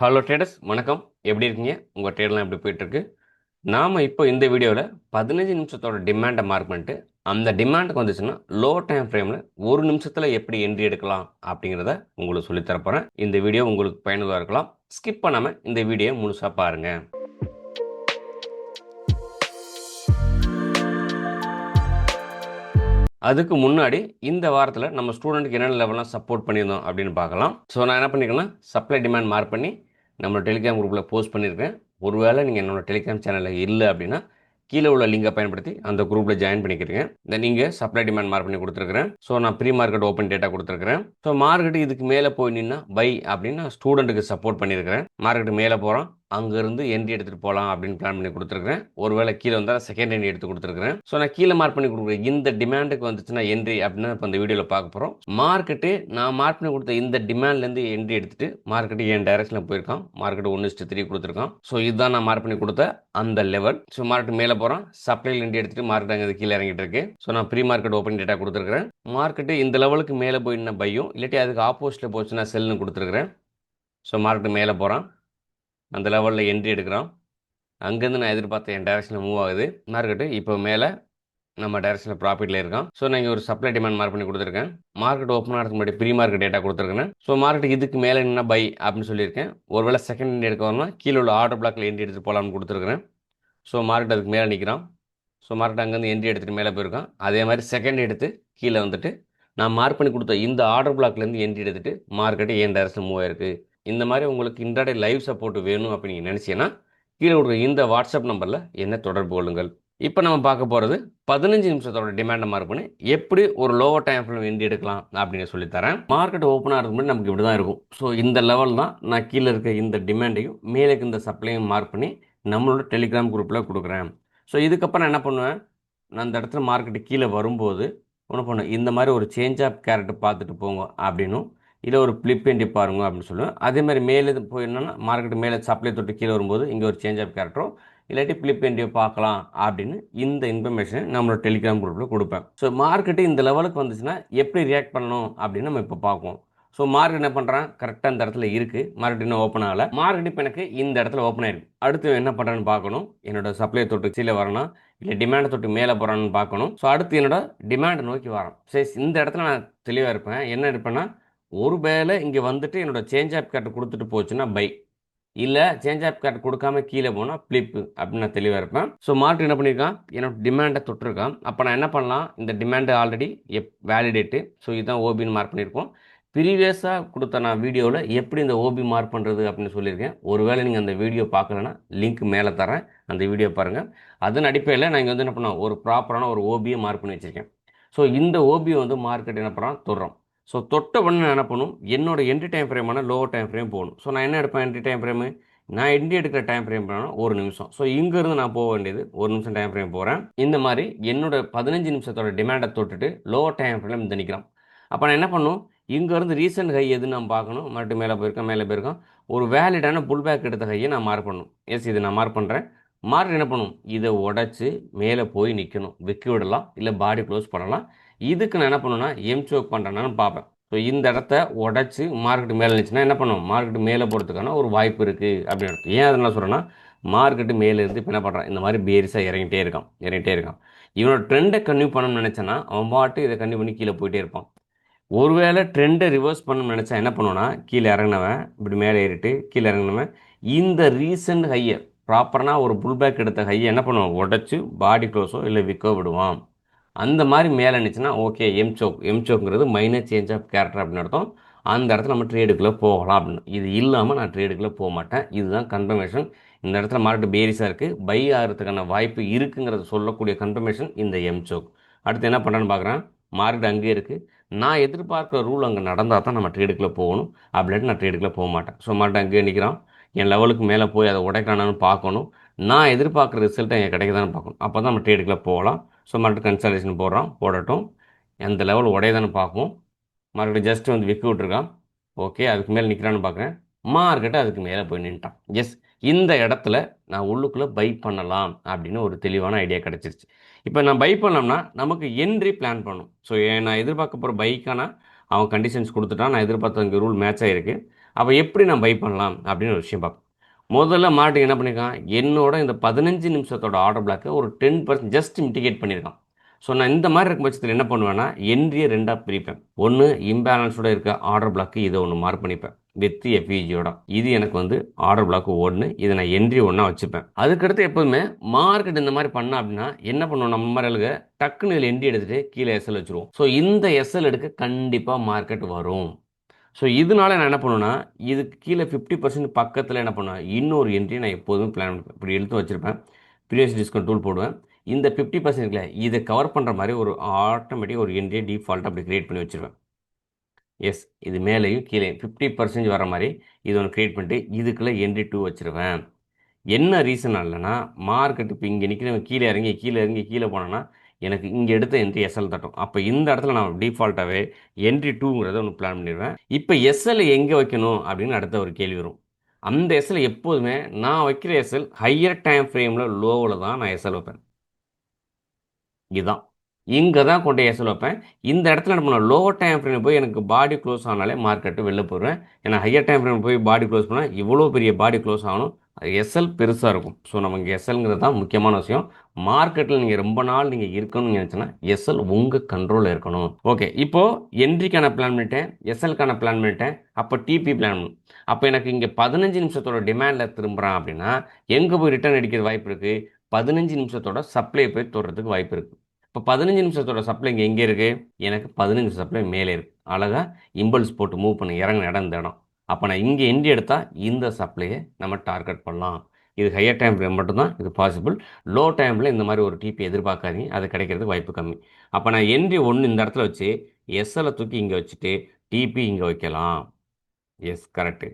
Hello traders வணக்கம். எப்படி இருக்கீங்க? உங்கள் ட்ரேடெலாம் எப்படி போயிட்டுருக்கு? நாம் இப்போ இந்த வீடியோவில் பதினஞ்சு நிமிஷத்தோட டிமாண்டை மார்க் பண்ணிட்டு அந்த டிமாண்டுக்கு வந்துச்சுன்னா லோ டைம் ஃப்ரேமில் ஒரு நிமிஷத்தில் எப்படி என்ட்ரி எடுக்கலாம் அப்படிங்கிறத உங்களுக்கு சொல்லித் இந்த வீடியோ உங்களுக்கு பயனுள்ளதாக இருக்கலாம். ஸ்கிப் பண்ணாமல் இந்த வீடியோ முழுசாக பாருங்கள் அதுக்கு முன்னாடி இந்த வாரத்தில் நம்ம ஸ்டூடெண்ட்டுக்கு என்னென்ன லெவலாம் சப்போர்ட் பண்ணியிருந்தோம் அப்படின்னு பார்க்கலாம். ஸோ நான் என்ன பண்ணிக்கலாம் சப்ளை டிமாண்ட் மார்க் பண்ணி நம்மளோட டெலிகிராம் குரூப்பில் போஸ்ட் பண்ணியிருக்கேன் ஒருவேளை நீங்கள் என்னோட டெலிகிராம் சேனலில் இல்லை அப்படின்னா கீழே உள்ள லிங்கை பயன்படுத்தி அந்த குரூப்பில் ஜாயின் பண்ணிக்கிறீங்க இந்த நீங்கள் சப்ளை டிமாண்ட் மார்க் பண்ணி கொடுத்துருக்கிறேன். ஸோ நான் ப்ரீ மார்க்கெட் ஓப்பன் டேட்டா கொடுத்துருக்கிறேன். ஸோ மார்க்கெட் இதுக்கு மேலே போய் நின்னா பை அப்படின்னு நான் ஸ்டூடெண்ட்டுக்கு சப்போர்ட் பண்ணியிருக்கிறேன் மார்க்கெட் மேலே போகிறோம் அங்கேருந்து என்ட்ரி எடுத்துகிட்டு போகலாம் அப்படின்னு பிளான் பண்ணி கொடுத்துருக்கேன் ஒருவேளை கீழே வந்தால் செகண்ட் என்ட்ரி எடுத்து கொடுத்துருக்கேன் ஸோ நான் கீழே மார்க் பண்ணி கொடுக்குறேன். இந்த டிமாண்டுக்கு வந்துச்சுன்னா என்ட்ரி அப்படின்னு இப்போ இந்த வீடியோவில் பார்க்க போகிறோம் மார்க்கெட்டு நான் மார்க் பண்ணி கொடுத்த இந்த டிமாண்ட்லேருந்து என்ட்ரி எடுத்துட்டு மார்க்கெட்டு என் டைரக்ஷனில் போயிருக்கான். மார்க்கெட் ஒன்று இஸ்ட்டு த்ரீ கொடுத்துருக்கான். ஸோ இதுதான் நான் மார்க் பண்ணி கொடுத்த அந்த லெவல் ஸோ மார்க்கெட் மேலே போகிறான் சப்ளைல என்ட்ரி எடுத்துட்டு மார்க்கெட் அங்கே கீழே இறங்கிட்டு இருக்கு. ஸோ நான் ப்ரீ மார்க்கெட் ஓப்பன் டேட்டா கொடுத்துருக்குறேன். மார்க்கெட்டு இந்த லெவலுக்கு மேலே போயின்னா பையும் இல்லாட்டி அதுக்கு ஆப்போசிட்டில் போச்சுன்னா செல்லுன்னு கொடுத்துருக்குறேன். ஸோ மார்க்கெட் மேலே போகிறான் அந்த லெவலில் என்ட்ரி எடுக்கிறோம் அங்கேருந்து நான் எதிர்பார்த்த என் டைரக்ஷனில் மூவ் ஆகுது. மார்க்கெட்டு இப்போ மேலே நம்ம டைரக்ஷனில் ப்ராஃபிட்டில் இருக்கோம் ஸோ நான் இங்கே ஒரு சப்ளை டிமாண்ட் மார்க் பண்ணி கொடுத்துருக்கேன். மார்க்கெட் ஓப்பன் ஆகிறதுக்கு முன்னாடி ப்ரீ மார்க்கெட் டேட்டா கொடுத்துருக்கேன். ஸோ மார்க்கெட் இதுக்கு மேலே என்ன பை அப்படின்னு சொல்லியிருக்கேன். ஒருவேளை செகண்ட் என்ட்ரி எடுக்க வரணும் கீழே உள்ள ஆர்டர் பிளாக்கில் என்ட்ரி எடுத்து போகலாம்னு கொடுத்துருக்கேன் ஸோ மார்க்கெட் அதுக்கு மேலே நிற்கிறான் ஸோ மார்க்கெட் அங்கேருந்து என்ட்ரி எடுத்துகிட்டு மேலே போயிருக்கான். அதே மாதிரி செகண்ட் எடுத்து கீழே வந்துட்டு நான் மார்க் பண்ணி கொடுத்த இந்த ஆர்டர் பிளாக்லேருந்து என்ட்ரி எடுத்துட்டு மார்க்கெட்டு ஏன் டைரக்ஷன் மூவ் ஆயிருக்கு. இந்த மாதிரி உங்களுக்கு இன்றாடே லைவ் சப்போர்ட் வேணும் அப்படின்னு நினச்சிங்கன்னா கீழே கொடுக்குற இந்த வாட்ஸ்அப் நம்பரில் என்ன தொடர்பு கொள்ளுங்கள். இப்போ நம்ம பார்க்க போகிறது பதினஞ்சு நிமிஷத்தோட டிமாண்டை மார்க் எப்படி ஒரு லோவர் டைம் ஃபிலிம் எண்டி எடுக்கலாம் அப்படின்னு சொல்லித்தரேன். மார்க்கெட் ஓப்பன் ஆகிறது முன்னாடி நமக்கு இப்படி தான் இருக்கும். ஸோ இந்த லெவல் தான் நான் கீழே இருக்க இந்த டிமாண்டையும் மேலே இருக்க இந்த சப்ளையும் மார்க் பண்ணி நம்மளோட டெலிகிராம் குரூப்பில் கொடுக்குறேன். ஸோ இதுக்கப்புறம் நான் என்ன பண்ணுவேன்? நான் அந்த இடத்துல மார்க்கெட்டு கீழே வரும்போது ஒன்று பண்ணுவேன்? இந்த மாதிரி ஒரு சேஞ்ச் ஆஃப் கேரக்டர் பார்த்துட்டு போங்க அப்படின்னும் இல்லை ஒரு ஃப்ளிப் எண்டி பாருங்க அப்படின்னு சொல்லுவேன். அதே மாதிரி மேலே போய் என்னென்னா மார்க்கெட் மேலே சப்ளை தொட்டு கீழே வரும்போது இங்கே ஒரு சேஞ்ச் ஆஃப் கேரக்டரோ இல்லாட்டி ஃப்ளிப் எண்டியோ பார்க்கலாம் அப்படின்னு இந்த இன்ஃபர்மேஷன் நம்மளோட டெலிகிராம் குரூப்பில் கொடுப்பேன். ஸோ மார்க்கெட்டு இந்த லெவலுக்கு வந்துச்சுன்னா எப்படி ரியாக்ட் பண்ணணும் அப்படின்னு நம்ம இப்போ பார்ப்போம். ஸோ மார்க்கெட் என்ன பண்ணுறான் கரெக்டாக இந்த இடத்துல இருக்குது மார்க்கெட் இன்னும் ஓப்பன் ஆகலை. மார்க்கெட் இப்போ எனக்கு இந்த இடத்துல ஓப்பன் ஆயிருக்கு. அடுத்து என்ன பண்ணுறேன்னு பார்க்கணும். என்னோட சப்ளை தொட்டு கீழே வரணும் இல்லை டிமாண்டை தொட்டு மேலே போகிறான்னு பார்க்கணும். ஸோ அடுத்து என்னோட டிமாண்டை நோக்கி வரோம் சரி இந்த இடத்துல நான் தெளிவாக இருப்பேன். என்ன இருப்பேன்னா ஒருவேளை இங்கே வந்துட்டு என்னோட சேஞ்ச் ஆப் கார்டு கொடுத்துட்டு போச்சுன்னா பை இல்லை சேஞ்ச் ஆப் கார்டு கொடுக்காம கீழே போனால் ஃப்ளிப்பு அப்படின்னு நான் தெளிவாக இருப்பேன். ஸோ மார்ட் என்ன பண்ணியிருக்கான் என்னோட டிமாண்டை தொட்டிருக்கான். அப்போ நான் என்ன பண்ணலாம்? இந்த டிமாண்டு ஆல்ரெடி எப் வேலிடேட்டு ஸோ இதுதான் ஓபின்னு மார்க் பண்ணியிருக்கோம் ப்ரீவியஸாக கொடுத்த நான் வீடியோவில் எப்படி இந்த ஓபி மார்க் பண்ணுறது அப்படின்னு சொல்லியிருக்கேன். ஒருவேளை நீங்கள் அந்த வீடியோ பார்க்கலன்னா லிங்க் மேலே தரேன். அந்த வீடியோ பாருங்கள் அதன் அடிப்படையில் நான் இங்கே வந்து என்ன பண்ணோம்? ஒரு ப்ராப்பரான ஒரு ஓபியை மார்க் பண்ணி வச்சுருக்கேன். ஸோ இந்த ஓபியை வந்து மார்க்கெட் என்ன பண்ணுறோம் தொடுறோம். ஸோ தொட்ட உடனே என்ன பண்ணும்? என்னோட என்ட்ரி டைம் ஃப்ரேமான லோவர் டைம் ஃப்ரேம் போகணும். ஸோ நான் என்ன எடுப்பேன் என்ட்ரி டைம் ஃப்ரேமு நான் எண்டி எடுக்கிற டைம் ஃப்ரேம் பண்ணால் ஒரு நிமிஷம். ஸோ இங்கேருந்து நான் போக வேண்டியது ஒரு நிமிஷம் டைம் ஃப்ரேம் போகிறேன் இந்த மாதிரி என்னோட பதினஞ்சு நிமிஷத்தோட டிமாண்டை தொட்டுட்டு லோவர் டைம் ஃப்ரேம் இந்த நிற்கிறோம். அப்போ நான் என்ன பண்ணும்? இங்கேருந்து ரீசெண்ட் ஹை எது நான் பார்க்கணும்? மறுபடியும் மேலே போயிருக்கேன் மேலே போயிருக்கோம் ஒரு வேலிடான புல் பேக் எடுத்த ஹையை நான் மார்க் பண்ணணும் எஸ் இது நான் மார்க் பண்ணுறேன் மார்க் என்ன பண்ணும்? இதை உடச்சி மேலே போய் நிற்கணும். விற்க விடலாம் இல்லை பாடி க்ளோஸ் பண்ணலாம். இதுக்கு நான் என்ன பண்ணுவேன்னா எம்சோக் பண்ணுறேன்னு பார்ப்பேன். ஸோ இந்த இடத்த உடச்சி மார்க்கெட் மேலே இருந்துச்சுன்னா என்ன பண்ணுவோம் மார்க்கெட் மேலே போகிறதுக்கான ஒரு வாய்ப்பு இருக்குது அப்படின்னு அர்த்தம். ஏன் அதை என்ன சொல்கிறேன்னா மார்க்கெட்டு மேலே இருந்து இப்போ என்ன பண்ணுறான் இந்த மாதிரி பேரிஸாக இறங்கிட்டே இருக்கான். இறங்கிட்டே இருக்கான். இவனோட ட்ரெண்டை கன்யூ பண்ணணும்னு நினச்சேன்னா அவன் பாட்டு இதை கன்யூ பண்ணி கீழே போயிட்டே இருப்பான். ஒருவேளை ட்ரெண்டை ரிவர்ஸ் பண்ணணும்னு நினச்சா என்ன பண்ணுவேன்னா கீழே இறங்கினவன் இப்படி மேலே ஏறிட்டு கீழே இறங்கினவன் இந்த ரீசன்ட் ஹையை ப்ராப்பரான ஒரு புல் பேக் எடுத்த ஹையை என்ன பண்ணுவான்? உடச்சி பாடி க்ளோஸோ இல்லை விற்கோ விடுவான். அந்த மாதிரி மேலே இருந்துச்சுன்னா okay எம்சோக் CHoCH minor change of character அப்படின்னு அர்த்தம். அந்த இடத்துல நம்ம ட்ரேடுக்குள்ளே போகலாம். அப்படின்னு இது இல்லாமல் நான் ட்ரேடுக்குள்ளே போக மாட்டேன். இதுதான் கன்ஃபர்மேஷன் இந்த இடத்துல மார்க்கெட் பேரிஸாக இருக்குது பை ஆகிறதுக்கான வாய்ப்பு இருக்குங்கிறத சொல்லக்கூடிய கன்ஃபர்மேஷன் இந்த எம்சோக் அடுத்து என்ன பண்ணுறேன்னு பார்க்குறேன் மார்க்கெட் அங்கேயே இருக்குது நான் எதிர்பார்க்குற ரூல் அங்கே நடந்தால் தான் நம்ம ட்ரேடுக்குள்ளே போகணும். அப்படின்ட்டு நான் ட்ரேடுக்குள்ளே போக மாட்டேன். ஸோ மார்க்கெட் அங்கேயே நிற்கிறான் என் லெவலுக்கு மேலே போய் அதை உடைக்கிறானான்னு பார்க்கணும். நான் எதிர்பார்க்குற ரிசல்ட்டை எங்கள் கிடைக்குதான்னு பார்க்கணும். அப்போ தான் நம்ம ட்ரேடுக்குள்ளே போகலாம். ஸோ மறுபடியும் கன்சல்டேஷன் போடுறோம் போடட்டும். எந்த லெவல் உடையதான்னு பார்ப்போம். மறுபடியும் ஜஸ்ட் வந்து விற்க விட்ருக்கான் ஓகே அதுக்கு மேலே நிற்கிறான்னு பார்க்குறேன். மார்க்கெட்டு அதுக்கு மேலே போய் நின்ட்டான். எஸ் இந்த இடத்துல நான் உள்ளுக்குள்ளே பை பண்ணலாம் அப்படின்னு ஒரு தெளிவான ஐடியா கிடச்சிருச்சு. இப்போ நான் பை பண்ணோம்னா நமக்கு என்ட்ரி பிளான் பண்ணும். ஸோ நான் எதிர்பார்க்க போகிற பைக்கானா அவன் கண்டிஷன்ஸ் கொடுத்துட்டான். நான் எதிர்பார்த்த இங்கே ரூல் மேட்ச் ஆகிருக்கு அப்போ எப்படி நான் பை பண்ணலாம் அப்படின்னு ஒரு விஷயம் பார்ப்போம். முதல்ல மார்க்கெட் என்ன பண்ணியிருக்கான் என்னோட இந்த பதினஞ்சு நிமிஷத்தோட ஆர்டர் பிளாக்கை ஒரு டென் பர்சன்ட் ஜஸ்ட் மிட்டிகேட் பண்ணியிருக்கான் ஸோ நான் இந்த மாதிரி இருக்கும் பட்சத்தில் என்ன பண்ணுவேன்னா என்ட்ரியை ரெண்டாக பிரிப்பேன். ஒன்று இம்பேலன்ஸோட இருக்க ஆர்டர் பிளாக்கு இதை ஒன்று மார்க் பண்ணிப்பேன். வித் எஃப்இஜியோட இது எனக்கு வந்து ஆர்டர் பிளாக் ஒன்று இதை நான் என்ட்ரி ஒன்றா வச்சுப்பேன். அதுக்கடுத்து எப்போதுமே மார்க்கெட் இந்த மாதிரி பண்ணா அப்படின்னா என்ன பண்ணுவோம்? நம்ம மாதிரி டக்குன்னு இதில் என்ட்ரி எடுத்துகிட்டு கீழே எஸ்எல் வச்சுருவோம். ஸோ இந்த எஸ்எல் எடுக்க கண்டிப்பாக மார்க்கெட் வரும். ஸோ இதனால நான் என்ன பண்ணுவேன்னா இதுக்கு கீழே ஃபிஃப்டி பர்சன்ட் பக்கத்தில் என்ன பண்ணுவேன் இன்னொரு என்ட்ரி நான் எப்போதும் பிளான் பண்ணுவேன் இப்படி எடுத்து வச்சுருப்பேன். ப்ரீவியஸ் டிஸ்கவுண்ட் டூல் போடுவேன். இந்த ஃபிஃப்டி பர்சன்ட்ல இதை கவர் பண்ணுற மாதிரி ஒரு ஆட்டோமேட்டிக் ஒரு என்ட்ரியை டிஃபால்ட்டாக அப்படி க்ரியேட் பண்ணி வச்சுருவேன். எஸ் இது மேலேயும் கீழே ஃபிஃப்டி பர்சன்ட் வர மாதிரி இது ஒன்று க்ரியேட் பண்ணிட்டு இதுக்குள்ளே என்ட்ரி டூ வச்சுருவேன். என்ன ரீசன் இல்லைன்னா மார்க்கெட் இப்போ இங்கே நிற்கிறவங்க கீழே இறங்கி கீழே இறங்கி கீழே போனோன்னா எனக்கு இங்கே எடுத்த என்ட்ரி எஸ்எல் தட்டும். அப்போ இந்த இடத்துல நான் டிஃபால்ட்டாகவே என்ட்ரி டூங்கிறத ஒன்று பிளான் பண்ணிடுவேன். இப்போ எஸ்எல் எங்கே வைக்கணும் அப்படின்னு அடுத்த ஒரு கேள்வி வரும். அந்த எஸ்எல் எப்போதுமே நான் வைக்கிற எஸ்எல் ஹையர் டைம் ஃப்ரேமில் லோவில் தான் நான் எஸ்எல் வைப்பேன். இதுதான். இங்கே தான் கொண்டு எஸ்எல் வைப்பேன். இந்த இடத்துல என்ன பண்ணுவேன்? லோவர் டைம் ஃப்ரேம் போய் எனக்கு பாடி க்ளோஸ் ஆனாலே மார்க்கெட்டு வெளில போயிடுவேன் ஏன்னா ஹையர் டைம் ஃப்ரேம் போய் பாடி க்ளோஸ் பண்ணால் இவ்வளோ பெரிய பாடி க்ளோஸ் ஆகணும். எஸ்எல் பெருசாக இருக்கும். ஸோ நமக்கு எஸ்எல்ங்கிறது தான் முக்கியமான விஷயம். மார்க்கெட்டில் நீங்கள் ரொம்ப நாள் நீங்கள் இருக்கணும்னு நினச்சின்னா எஸ்எல் உங்கள் கண்ட்ரோலில் இருக்கணும். ஓகே இப்போது என்ட்ரிக்கான பிளான் பண்ணிட்டேன். எஸ்எல்க்கான பிளான் பண்ணிட்டேன். அப்போ டிபி பிளான் அப்போ எனக்கு இங்கே பதினஞ்சு நிமிஷத்தோட டிமாண்டில் திரும்புகிறான் அப்படின்னா எங்கே போய் ரிட்டர்ன் அடிக்கிறது வாய்ப்பு இருக்குது பதினஞ்சு நிமிஷத்தோட சப்ளை போய் தொடுறதுக்கு வாய்ப்பு இருக்குது இப்போ பதினஞ்சு நிமிஷத்தோட சப்ளை இங்கே எங்கே இருக்குது எனக்கு பதினஞ்சு சப்ளை மேலே இருக்குது அழகாக இம்பல்ஸ் போட்டு மூவ் பண்ணி இறங்க இடம் இடம். அப்போ நான் இங்கே எண்டி எடுத்தால் இந்த சப்ளையை நம்ம டார்கெட் பண்ணலாம். இது ஹையர் டைம் ஃப்ரேம் மட்டும்தான் இது பாசிபிள் லோ டைமில் இந்த மாதிரி ஒரு டிபி எதிர்பார்க்காதீங்க. அது கிடைக்கிறதுக்கு வாய்ப்பு கம்மி. அப்போ நான் என்ட்ரி ஒன்று இந்த இடத்துல வச்சு எஸ்எல்லை தூக்கி இங்கே வச்சுட்டு டிபி இங்கே வைக்கலாம். எஸ் கரெக்டு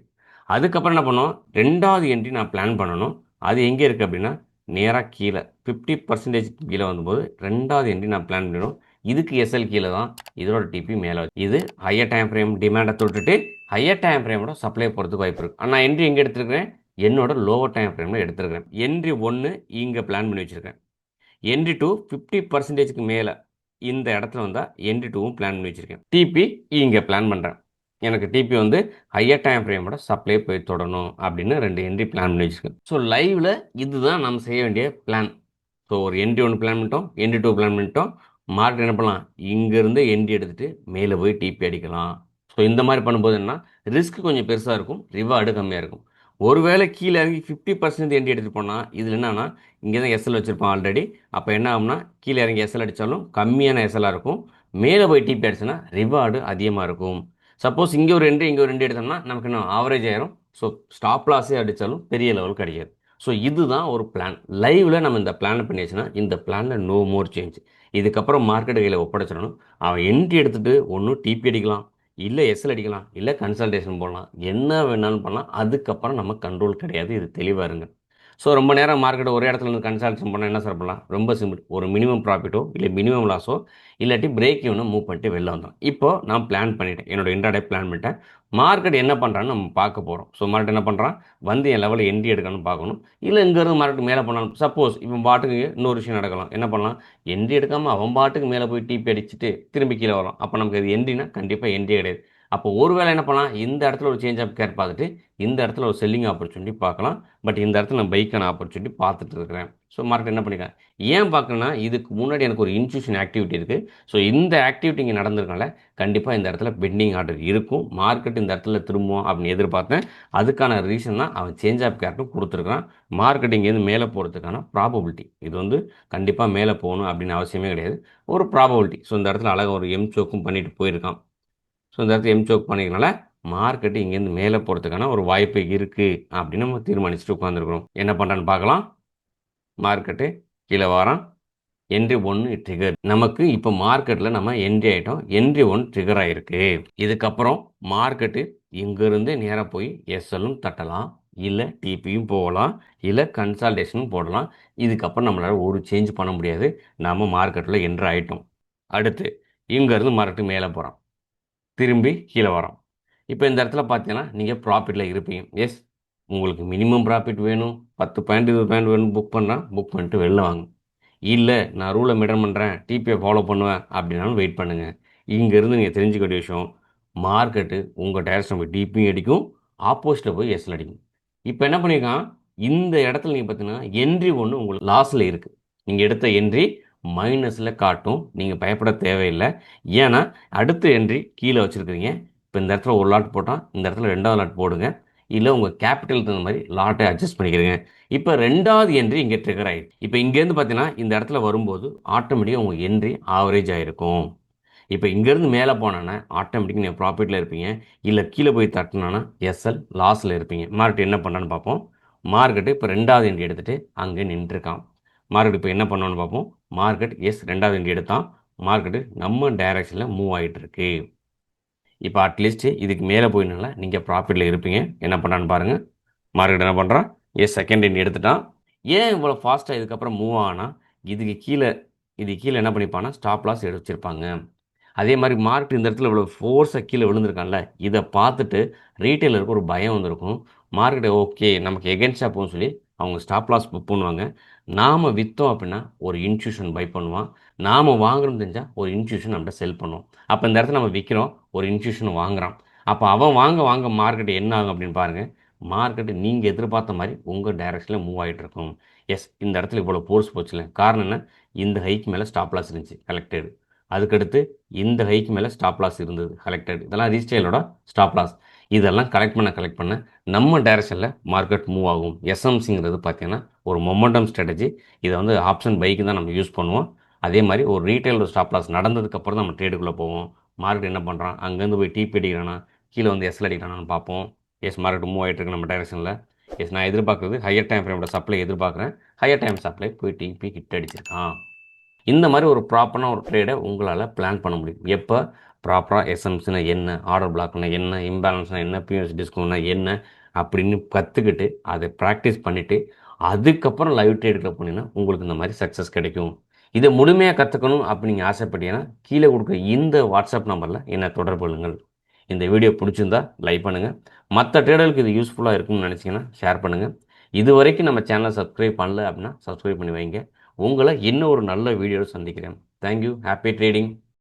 அதுக்கப்புறம் என்ன பண்ணோம்? ரெண்டாவது என்ட்ரி நான் பிளான் பண்ணணும். அது எங்கே இருக்குது அப்படின்னா நேராக கீழே. ஃபிஃப்டி பர்சன்டேஜ் கீழே வந்தபோது ரெண்டாவது என்ட்ரி நான் பிளான் பண்ணிடும். இதுக்கு எஸ்எல் கீழே தான் இதோட டிபி மேலே இது ஹையர் டைம் ஃப்ரேம் டிமாண்டை தொட்டுட்டு ஹையர் டைம் ஃப்ரேமோட சப்ளை போகிறதுக்கு வாய்ப்பு இருக்குது நான் என்ட்ரி எங்கே எடுத்துருக்கிறேன்? என்னோட லோவர் டைம் ஃப்ரேமில் எடுத்துருக்கிறேன். என்ட்ரி ஒன்று இங்கே பிளான் பண்ணி வச்சுருக்கேன். என்ட்ரி டூ ஃபிஃப்டி பர்சன்டேஜுக்கு மேலே இந்த இடத்துல வந்தால் என்ட்ரி டூவும் பிளான் பண்ணி வச்சுருக்கேன். டிபி இங்கே பிளான் பண்ணுறேன் எனக்கு டிபி வந்து ஹையர் டைம் ஃப்ரேமோட சப்ளை போய் தொடணும் அப்படின்னு ரெண்டு என்ட்ரி பிளான் பண்ணி வச்சுக்கோங்க ஸோ லைவில் இதுதான் நம்ம செய்ய வேண்டிய பிளான் ஸோ ஒரு என்ட்ரி ஒன்று பிளான் பண்ணிட்டோம் என்ட்ரி டூ பிளான் பண்ணிட்டோம். மார்க் என்ன பண்ணலாம்? இங்கேருந்து என்ட்ரி எடுத்துகிட்டு மேலே போய் டிபி அடிக்கலாம். ஸோ இந்த மாதிரி பண்ணும்போது என்ன ரிஸ்க் கொஞ்சம் பெருசாக இருக்கும் ரிவார்டு கம்மியாக இருக்கும். ஒருவேளை கீழே இறங்கி ஃபிஃப்டி பர்சன்ட் என்ட்ரி எடுத்துகிட்டு போனால் இதில் என்னன்னா இங்கே தான் எஸ்எல் வச்சுருப்பான் ஆல்ரெடி அப்போ என்ன ஆகும்னா கீழே இறங்கி எஸ்எல் அடித்தாலும் கம்மியான எஸ்எல்லாக இருக்கும். மேலே போய் டிபி அடிச்சுன்னா ரிவார்டு அதிகமாக இருக்கும். சப்போஸ் இங்கே ஒரு ரெண்டு இங்கே ஒரு ரெண்டு எடுத்தோம்னா நமக்கு இன்னும் ஆவரேஜ் ஆயிரும். ஸோ ஸ்டாப் லாஸே அடித்தாலும் பெரிய லெவல் கிடையாது ஸோ இதுதான் ஒரு பிளான் லைவில் நம்ம இந்த பிளானை பண்ணியாச்சுன்னா இந்த பிளானில் நோ மோர் சேஞ்ச் இதுக்கப்புறம் மார்க்கெட் கையில் ஒப்படைச்சிடணும். அவன் என்ட்ரி எடுத்துகிட்டு ஒன்றும் டிபி அடிக்கலாம் இல்லை எஸ்எல் அடிக்கலாம் இல்லை கன்சல்டேஷன் போடலாம். என்ன வேணாலும் பண்ணலாம். அதுக்கப்புறம் நம்ம கண்ட்ரோல் கிடையாது. இது தெளிவாக இருங்க. ஸோ ரொம்ப நேரம் மார்க்கெட் ஒரே இடத்துல இருந்து கன்சல்டேஷன் பண்ணால் என்ன சார் பண்ணலாம்? ரொம்ப சிம்பிள் ஒரு மினிமம் ப்ராஃபிட்டோ இல்லை மினிமம் லாஸோ இல்லாட்டி பிரேக் இவனை மூவ் பண்ணிட்டு வெளில வந்தோம் இப்போ நான் பிளான் பண்ணிட்டேன். என்னோட இன்ட்ராடே பிளான் பண்ணிட்டேன். மார்க்கெட் என்ன பண்ணுறான்னு நம்ம பார்க்க போகிறோம் ஸோ மார்க்கெட் என்ன பண்ணுறான் வந்து என் லெவலில் என்ட்ரி எடுக்கணும்னு பார்க்கணும். இல்லை இங்கேருந்து மார்க்கெட் மேலே பண்ணாலும் சப்போஸ் இவன் பாட்டுக்கு இன்னொரு விஷயம் நடக்கலாம். என்ன பண்ணலாம்? என்ட்ரி எடுக்காமல் அவன் பாட்டுக்கு மேலே போய் டிபி அடிச்சுட்டு திரும்பி கீழே வரும் அப்போ நமக்கு அது என்ட்ரினா கண்டிப்பாக என்ட்ரி கிடையாது. அப்போ ஒரு வேளை என்ன பண்ணலாம்? இந்த இடத்துல ஒரு சேஞ்ச் ஆஃப் கேர் பார்த்துட்டு இந்த இடத்துல ஒரு செல்லிங் ஆப்பர்ச்சுனிட்டி பார்க்கலாம். பட் இந்த இடத்துல நான் பைக்கான ஆப்பர்ச்சுனிட்டி பார்த்துட்டு இருக்கிறேன். ஸோ மார்க்கெட் என்ன பண்ணிக்கிறேன் ஏன் பார்க்கணுன்னா இதுக்கு முன்னாடி எனக்கு ஒரு இன்ஸ்டியூஷன் ஆக்டிவிட்டி இருக்குது ஸோ இந்த ஆக்டிவிட்டி இங்கே நடந்திருக்கனால கண்டிப்பாக இந்த இடத்துல பெண்டிங் ஆர்டர் இருக்கும். மார்க்கெட் இந்த இடத்துல திரும்புவோம் அப்படின்னு எதிர்பார்த்தேன். அதுக்கான ரீசன் தான் அவன் சேஞ்ச் ஆஃப் கேர்ட்டும் கொடுத்துருக்கான் மார்க்கெட் இங்கேருந்து மேலே போகிறதுக்கான ப்ராபபிலிட்டி இது வந்து கண்டிப்பாக மேலே போகணும் அப்படின்னு அவசியமே கிடையாது. ஒரு ப்ராபபிலிட்டி ஸோ இந்த இடத்துல அழகாக ஒரு எம் சோக்கும் பண்ணிட்டு போயிருக்கான். ஸோ இந்த இடத்துல எம் சோக் மார்க்கெட்டு இங்கேருந்து மேலே போகிறதுக்கான ஒரு வாய்ப்பு இருக்குது அப்படின்னு நம்ம தீர்மானிச்சுட்டு உட்காந்துருக்குறோம் என்ன பண்ணுறான்னு பார்க்கலாம். மார்க்கெட்டு கீழே வாரம் என்ட்ரி ஒன்று ட்ரிகர் நமக்கு இப்போ மார்க்கெட்டில் நம்ம என்ட்ரி ஆகிட்டோம் என்ட்ரி ஒன் ட்ரிகர் ஆகிருக்கு இதுக்கப்புறம் மார்க்கெட்டு இங்கேருந்து நேராக போய் எஸ்எல்லும் தட்டலாம். இல்லை டிபியும் போகலாம். இல்லை கன்சால்டேஷனும் போடலாம். இதுக்கப்புறம் நம்மளால் ஒரு சேஞ்ச் பண்ண முடியாது. நம்ம மார்க்கெட்டில் என்ட்ரு ஆகிட்டோம் அடுத்து இங்கேருந்து மார்க்கெட்டு மேலே போகிறோம் திரும்பி கீழே வரோம். இப்போ இந்த இடத்துல பார்த்தீங்கன்னா நீங்கள் ப்ராஃபிட்டில் இருப்பீங்க. எஸ் உங்களுக்கு மினிமம் ப்ராஃபிட் வேணும். பத்து பாயிண்ட் இருபது பாயிண்ட் வேணும். புக் பண்ணால் புக் பண்ணிட்டு வெளில வாங்க. இல்லை நான் ரூலை மிடன் பண்ணுறேன் டிபியை ஃபாலோ பண்ணுவேன் அப்படின்னாலும் வெயிட் பண்ணுங்கள் இங்கேருந்து நீங்கள் தெரிஞ்சுக்க வேண்டிய விஷயம் மார்க்கெட்டு உங்கள் டேரக்ஷன் டிபியும் அடிக்கும். ஆப்போசிட்டில் போய் எஸ்ல அடிக்கும். இப்போ என்ன பண்ணியிருக்கான்? இந்த இடத்துல நீங்கள் பார்த்தீங்கன்னா என்ட்ரி ஒன்று உங்களுக்கு லாஸில் இருக்குது நீங்கள் எடுத்த என்ட்ரி மைனஸில் காட்டும். நீங்கள் பயப்பட தேவையில்லை. ஏன்னா அடுத்த என்ட்ரி கீழே வச்சுருக்கிறீங்க. இப்போ இந்த இடத்துல ஒரு லாட் போட்டால் இந்த இடத்துல ரெண்டாவது லாட் போடுங்க. இல்லை உங்கள் கேபிட்டல் தகுந்த மாதிரி லாட்டை அட்ஜஸ்ட் பண்ணிக்கிறீங்க. இப்போ ரெண்டாவது என்ட்ரி இங்கே ட்ரிகர் ஆகிடுது இப்போ இங்கேருந்து பார்த்தீங்கன்னா இந்த இடத்துல வரும்போது ஆட்டோமேட்டிக்காக உங்கள் என்ட்ரி ஆவரேஜ் ஆகிருக்கும் இப்போ இங்கேருந்து மேலே போனோன்னா ஆட்டோமேட்டிக் நீங்கள் ப்ராஃபிட்டில் இருப்பீங்க. இல்லை கீழே போய் தட்டினானா எஸ்எல் லாஸில் இருப்பீங்க. மார்க்கெட் என்ன பண்ணான்னு பார்ப்போம். மார்க்கெட்டு இப்போ ரெண்டாவது என்ட்ரி எடுத்துகிட்டு அங்கே நின்றுருக்கான். மார்க்கெட் இப்போ என்ன பண்ணோன்னு பார்ப்போம். மார்க்கெட் எஸ் ரெண்டாவது இங்கே எடுத்தான். மார்க்கெட்டு நம்ம டைரக்ஷனில் மூவ் ஆகிட்டு இருக்கு இப்போ அட்லீஸ்ட் இதுக்கு மேலே போயினால நீங்கள் ப்ராஃபிட்டில் இருப்பீங்க. என்ன பண்ணான்னு பாருங்கள் மார்க்கெட் என்ன பண்ணுறான் எஸ் செகண்ட் இண்டி எடுத்துட்டான். ஏன் இவ்வளோ ஃபாஸ்ட்டாக இதுக்கப்புறம் மூவ் ஆனால் இதுக்கு கீழே இது கீழே என்ன பண்ணிப்பான்னா ஸ்டாப் லாஸ் எடுத்து வச்சுருப்பாங்க. அதே மாதிரி மார்க்கெட் இந்த இடத்துல இவ்வளோ ஃபோர்ஸை கீழே விழுந்திருக்கான்ல இதை பார்த்துட்டு ரீட்டைலருக்கு ஒரு பயம் வந்திருக்கும். மார்க்கெட் ஓகே நமக்கு எகென்ஸ்டாக போகும் சொல்லி அவங்க ஸ்டாப் லாஸ் புக் பண்ணுவாங்க. நாம் விற்றோம் அப்படின்னா ஒரு இன்ஸ்டியூஷன் பை பண்ணுவான். நாம் வாங்குறோம் தெரிஞ்சால் ஒரு இன்ஸ்டியூஷன் நம்மகிட்ட செல் பண்ணுவோம் அப்போ இந்த இடத்துல நம்ம விற்கிறோம் ஒரு இன்ஸ்டியூஷன் வாங்குறான். அப்போ அவன் வாங்க வாங்க மார்க்கெட் என்ன ஆகும் அப்படின்னு பாருங்கள் மார்க்கெட்டு நீங்கள் எதிர்பார்த்த மாதிரி உங்கள் டைரக்ஷனில் மூவ் ஆகிட்டு இருக்கும். எஸ் இந்த இடத்துல இவ்வளோ போர்ஸ் போச்சுல. காரணம் என்ன? இந்த ஹைக்கு மேலே ஸ்டாப் லாஸ் இருந்துச்சு கலெக்டடு அதுக்கடுத்து இந்த ஹைக்கு மேலே ஸ்டாப் லாஸ் இருந்தது கலெக்டட் இதெல்லாம் ரீஸ்டைலோட ஸ்டாப் லாஸ் இதெல்லாம் கலெக்ட் பண்ண கலெக்ட் பண்ண. நம்ம டைரக்ஷனில் மார்க்கெட் மூவ் ஆகும். எஸ்எம்சிங்கிறது பார்த்தீங்கன்னா ஒரு மொமெண்டம் ஸ்ட்ராட்டஜி இதை வந்து ஆப்ஷன் பைக்கு தான் நம்ம யூஸ் பண்ணுவோம். அதே மாதிரி ஒரு ரீட்டைலோட ஸ்டாப் லாஸ் நடந்ததுக்கப்புறம் நம்ம ட்ரேடுக்குள்ளே போவோம். மார்க்கெட் என்ன பண்ணுறான் அங்கேருந்து போய் டிபி அடிக்கிறானா? கீழே வந்து எஸ்எல் அடிக்கிறானான்னு பார்ப்போம். எஸ் மார்க்கெட் மூவ் ஆகிட்டு இருக்கு நம்ம டைரக்ஷனில் எஸ் நான் எதிர்பார்க்குறது ஹையர் டைம் ஃப்ரேமோட சப்ளை எதிர்பார்க்குறேன். ஹையர் டைம் சப்ளை போய் டிபி ஹிட் அடிச்சிருக்கான். இந்த மாதிரி ஒரு ப்ராப்பரான ஒரு ட்ரேடை உங்களால் பிளான் பண்ண முடியும். எப்போ? ப்ராப்பராக எஸ்எம்ஸ்னா என்ன ஆர்டர் பிளாக்னா என்ன இம்பேலன்ஸ்னா என்ன பிஎஸ் டிஸ்கவுண்ட்னா என்ன அப்படின்னு கற்றுக்கிட்டு அதை ப்ராக்டிஸ் பண்ணிவிட்டு அதுக்கப்புறம் லைவ் ட்ரேடில் போனீங்கன்னா உங்களுக்கு இந்த மாதிரி சக்ஸஸ் கிடைக்கும். இதை முழுமையாக கற்றுக்கணும் அப்படி நீங்கள் ஆசைப்பட்டீங்கன்னா கீழே கொடுக்க இந்த வாட்ஸ்அப் நம்பரில் என்னை தொடர்பு கொள்ளுங்கள். இந்த வீடியோ பிடிச்சிருந்தா லைக் பண்ணுங்கள் மற்ற ட்ரேடர்களுக்கு இது யூஸ்ஃபுல்லாக இருக்கும்னு நினச்சிங்கன்னா ஷேர் பண்ணுங்கள் இது வரைக்கும் நம்ம சேனலை சப்ஸ்கிரைப் பண்ணல அப்படின்னா சப்ஸ்கிரைப் பண்ணி வைங்க. உங்களை இன்னும் ஒரு நல்ல வீடியோவில் சந்திக்கிறேன். Thank you happy trading